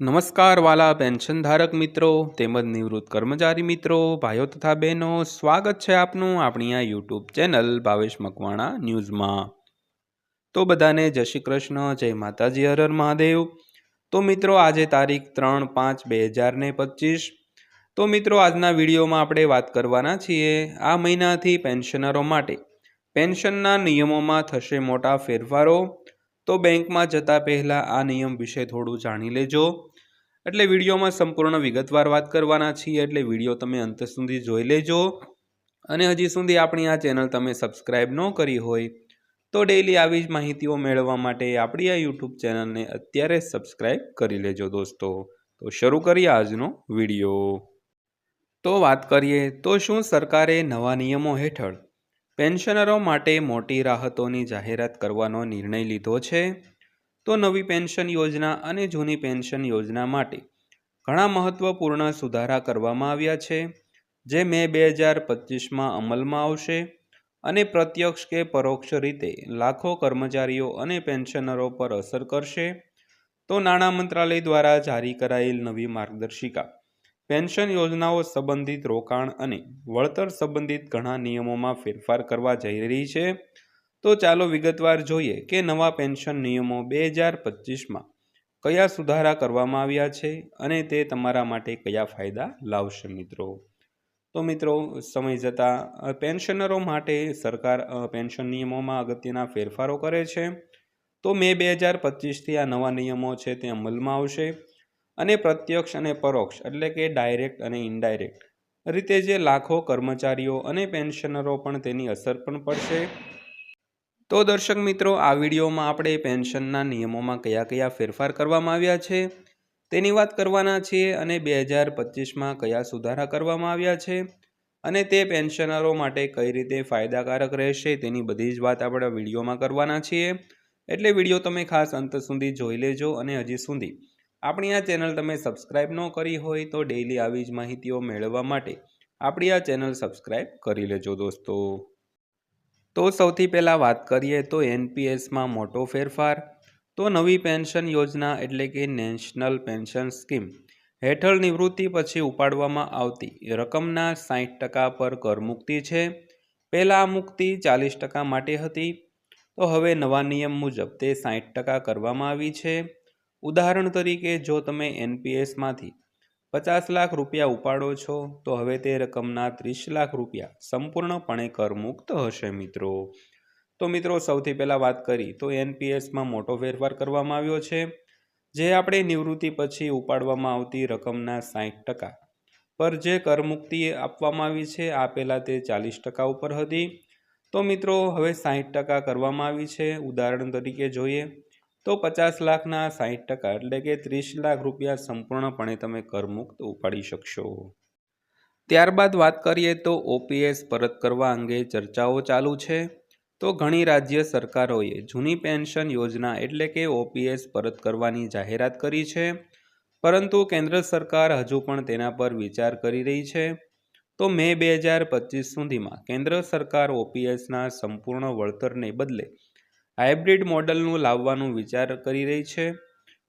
નમસ્કાર વાલા પેન્શન ધારક મિત્રો, તેમજ નિવૃત્ત કર્મચારી મિત્રો, ભાઈઓ તથા બહેનો, સ્વાગત છે આપનું આપણી આ યુટ્યુબ ચેનલ ભાવેશ મકવાણા ન્યૂઝમાં. તો બધાને જય શ્રી કૃષ્ણ, જય માતાજી હરર મહાદેવ. તો મિત્રો, આજે તારીખ ત્રણ પાંચ બે હજાર ને પચીસ. તો મિત્રો, આજના વિડીયોમાં આપણે વાત કરવાના છીએ આ મહિનાથી પેન્શનરો માટે. પેન્શનના નિયમોમાં થશે મોટા ફેરફારો. તો બેંકમાં જતા પહેલાં આ નિયમ વિશે થોડું જાણી લેજો. એટલે વિડીયોમાં સંપૂર્ણ વિગતવાર વાત કરવાના છીએ, એટલે વીડિયો તમે અંત સુધી જોઈ લેજો. અને હજી સુધી આપણી આ ચેનલ તમે સબસ્ક્રાઈબ ન કરી હોય, તો ડેઈલી આવી જ માહિતીઓ મેળવવા માટે આપણી આ યુટ્યુબ ચેનલને અત્યારે સબસ્ક્રાઈબ કરી લેજો દોસ્તો. તો શરૂ કરીએ આજનો વીડિયો. તો વાત કરીએ, તો શું સરકારે નવા નિયમો હેઠળ પેન્શનરો માટે મોટી રાહતોની જાહેરાત કરવાનો નિર્ણય લીધો છે. તો નવી પેન્શન યોજના અને જૂની પેન્શન યોજના માટે ઘણા મહત્ત્વપૂર્ણ સુધારા કરવામાં આવ્યા છે, જે મે બે હજાર પચીસમાં અમલમાં આવશે અને પ્રત્યક્ષ કે પરોક્ષ રીતે લાખો કર્મચારીઓ અને પેન્શનરો પર અસર કરશે. તો નાણાં મંત્રાલય દ્વારા જારી કરાયેલ નવી માર્ગદર્શિકા પેન્શન યોજનાઓ સંબંધિત રોકાણ અને વળતર સંબંધિત ઘણા નિયમોમાં ફેરફાર કરવા જઈ રહી છે. તો ચાલો વિગતવાર જોઈએ કે નવા પેન્શન નિયમો બે હજાર પચીસમાં કયા સુધારા કરવામાં આવ્યા છે અને તે તમારા માટે કયા ફાયદા લાવશે મિત્રો? તો મિત્રો, સમય જતાં પેન્શનરો માટે સરકાર પેન્શન નિયમોમાં અગત્યના ફેરફારો કરે છે. તો મે બે હજાર પચીસથી આ નવા નિયમો છે તે અમલમાં આવશે. અને પ્રત્યક્ષ અને પરોક્ષ, એટલે કે ડાયરેક્ટ અને ઇનડાયરેક્ટ રીતે જે લાખો કર્મચારીઓ અને પેન્શનરો પણ તેની અસર પણ પડશે. તો દર્શક મિત્રો, આ વિડીયોમાં આપણે પેન્શનના નિયમોમાં કયા કયા ફેરફાર કરવામાં આવ્યા છે, તેની વાત કરવાના છીએ અને બે હજાર પચીસમાં કયા સુધારા કરવામાં આવ્યા છે અને તે પેન્શનરો માટે કઈ રીતે ફાયદાકારક રહેશે તેની બધી જ વાત આપણે વિડીયોમાં કરવાના છીએ. એટલે વીડિયો તમે ખાસ અંત સુધી જોઈ લેજો અને હજી સુધી આપણી આ ચેનલ તમે સબસ્ક્રાઇબ ન કરી હોય તો ડેઈલી આવી જ માહિતીઓ મેળવવા માટે આપણી આ ચેનલ સબસ્ક્રાઇબ કરી લેજો દોસ્તો. તો સૌથી પહેલાં વાત કરીએ તો એનપીએસમાં મોટો ફેરફાર, તો નવી પેન્શન યોજના એટલે કે નેશનલ પેન્શન સ્કીમ હેઠળ નિવૃત્તિ પછી ઉપાડવામાં આવતી રકમના સાઠ ટકા પર કરમુક્તિ છે. પહેલાં મુક્તિ ચાલીસ ટકા માટે હતી, તો હવે નવા નિયમ મુજબ તે સાઠ ટકા કરવામાં આવી છે. ઉદાહરણ તરીકે, જો તમે એનપીએસમાંથી પચાસ લાખ રૂપિયા ઉપાડો છો, તો હવે તે રકમના ત્રીસ લાખ રૂપિયા સંપૂર્ણપણે કરમુક્ત હશે મિત્રો. તો મિત્રો, સૌથી પહેલાં વાત કરી, તો એનપીએસમાં મોટો ફેરફાર કરવામાં આવ્યો છે. જે આપણે નિવૃત્તિ પછી ઉપાડવામાં આવતી રકમના સાઠ ટકા પર જે કરમુક્તિ આપવામાં આવી છે, આ પહેલાં તે ચાલીસ ટકા ઉપર હતી. તો મિત્રો, હવે સાઠ ટકા કરવામાં આવી છે. ઉદાહરણ તરીકે જોઈએ તો પચાસ લાખના સાઠ ટકા એટલે કે ત્રીસ લાખ રૂપિયા સંપૂર્ણપણે તમે કરમુક્ત ઉપાડી શકશો. ત્યારબાદ વાત કરીએ તો ઓપીએસ પરત કરવા અંગે ચર્ચાઓ ચાલુ છે. તો ઘણી રાજ્ય સરકારોએ જૂની પેન્શન યોજના એટલે કે ઓપીએસ પરત કરવાની જાહેરાત કરી છે. પરંતુ કેન્દ્ર સરકાર હજુ પણ તેના પર વિચાર કરી રહી છે. તો મે બે હજાર પચીસ સુધીમાં કેન્દ્ર સરકાર ઓપીએસના સંપૂર્ણ વળતરને બદલે હાઇબ્રિડ મોડલનું લાવવાનું વિચાર કરી રહી છે,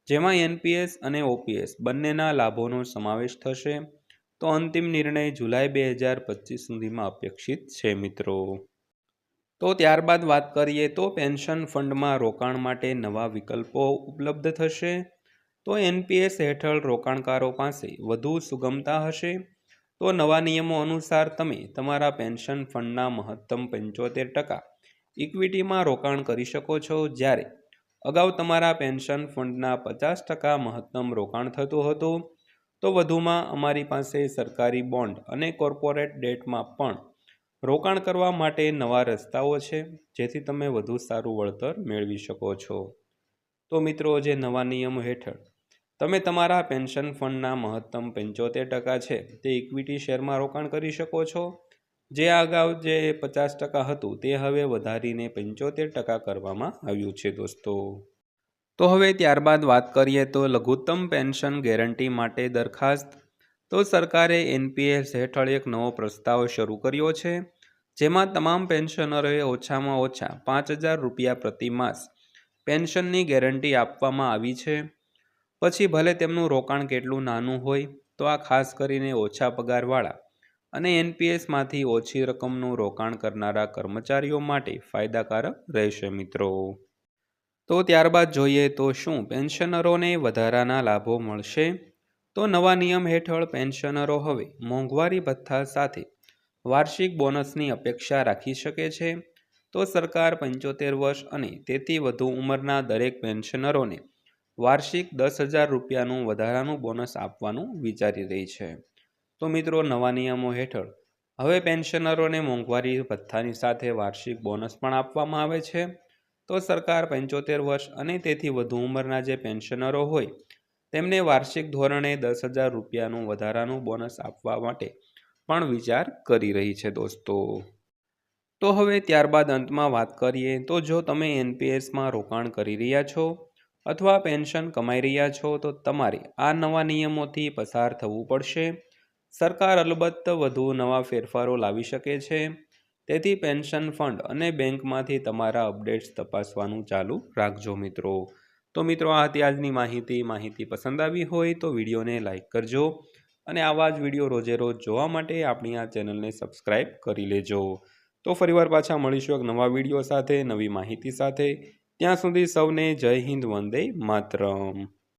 જેમાં એનપીએસ અને ઓપીએસ બંનેના લાભોનો સમાવેશ થશે. તો અંતિમ નિર્ણય જુલાઈ બે હજાર પચીસ સુધીમાં અપેક્ષિત છે, મિત્રો. તો ત્યારબાદ વાત કરીએ તો પેન્શન ફંડમાં રોકાણ માટે નવા વિકલ્પો ઉપલબ્ધ થશે. તો એનપીએસ હેઠળ રોકાણકારો પાસે વધુ સુગમતા હશે. તો નવા નિયમો અનુસાર તમે તમારા પેન્શન ફંડના મહત્તમ પંચોતેર ટકા ઇક્વિટીમાં રોકાણ કરી શકો છો. જ્યારે અગાઉ તમારા પેન્શન ફંડના પચાસ ટકા મહત્તમ રોકાણ થતું હતું, તો વધુમાં અમારી પાસે સરકારી બોન્ડ અને કોર્પોરેટ ડેટમાં પણ રોકાણ કરવા માટે નવા રસ્તાઓ છે, જેથી તમે વધુ સારું વળતર મેળવી શકો છો. તો મિત્રો, જે નવા નિયમ હેઠળ તમે તમારા પેન્શન ફંડના મહત્તમ પંચોતેર ટકા છે, તે ઇક્વિટી શેરમાં રોકાણ કરી શકો છો? જે અગાઉ જે પચાસ ટકા હતું તે હવે વધારીને પંચોતેર ટકા કરવામાં આવ્યું છે દોસ્તો. તો હવે ત્યારબાદ વાત કરીએ તો લઘુત્તમ પેન્શન ગેરંટી માટે દરખાસ્ત. તો સરકારે એનપીએસ હેઠળ એક નવો પ્રસ્તાવ શરૂ કર્યો છે, જેમાં તમામ પેન્શનરોએ ઓછામાં ઓછા પાંચ હજાર રૂપિયા પ્રતિ માસ પેન્શનની ગેરંટી આપવામાં આવી છે. પછી ભલે તેમનું રોકાણ કેટલું નાનું હોય, તો આ ખાસ કરીને ઓછા પગારવાળા અને એનપીએસમાંથી ઓછી રકમનું રોકાણ કરનારા કર્મચારીઓ માટે ફાયદાકારક રહેશે મિત્રો. તો ત્યારબાદ જોઈએ તો શું પેન્શનરોને વધારાના લાભો મળશે? તો નવા નિયમ હેઠળ પેન્શનરો હવે મોંઘવારી ભથ્થા સાથે વાર્ષિક બોનસની અપેક્ષા રાખી શકે છે. તો સરકાર પંચોતેર વર્ષ અને તેથી વધુ ઉંમરના દરેક પેન્શનરોને વાર્ષિક દસ હજાર રૂપિયાનું વધારાનું બોનસ આપવાનું વિચારી રહી છે. તો મિત્રો, નવા નિયમો હેઠળ હવે પેન્શનરોને મોંઘવારી ભથ્થાની સાથે વાર્ષિક બોનસ પણ આપવામાં આવે છે. તો સરકાર પંચોતેર વર્ષ અને તેથી વધુ ઉંમરના જે પેન્શનરો હોય, તેમને વાર્ષિક ધોરણે દસ હજાર રૂપિયાનું વધારાનું બોનસ આપવા માટે પણ વિચાર કરી રહી છે દોસ્તો. તો હવે ત્યારબાદ અંતમાં વાત કરીએ, તો જો તમે એનપીએસમાં રોકાણ કરી રહ્યા છો અથવા પેન્શન કમાઈ રહ્યા છો, તો તમારે આ નવા નિયમોથી પસાર થવું પડશે. સરકાર અલબત્ત વધુ નવા ફેરફારો લાવી શકે છે. તેથી પેન્શન ફંડ અને બેંકમાંથી તમારા અપડેટ્સ તપાસવાનું ચાલુ રાખજો મિત્રો. તો મિત્રો, આ હતી આજની માહિતી. માહિતી પસંદ આવી હોય તો વિડીયોને લાઇક કરજો અને આવા જ વીડિયો રોજે રોજ જોવા માટે આપણી આ ચેનલને સબસ્ક્રાઈબ કરી લેજો. તો ફરીવાર પાછા મળીશું એક નવા વીડિયો સાથે, નવી માહિતી સાથે. ત્યાં સુધી સૌને જય હિન્દ, વંદે માતરમ.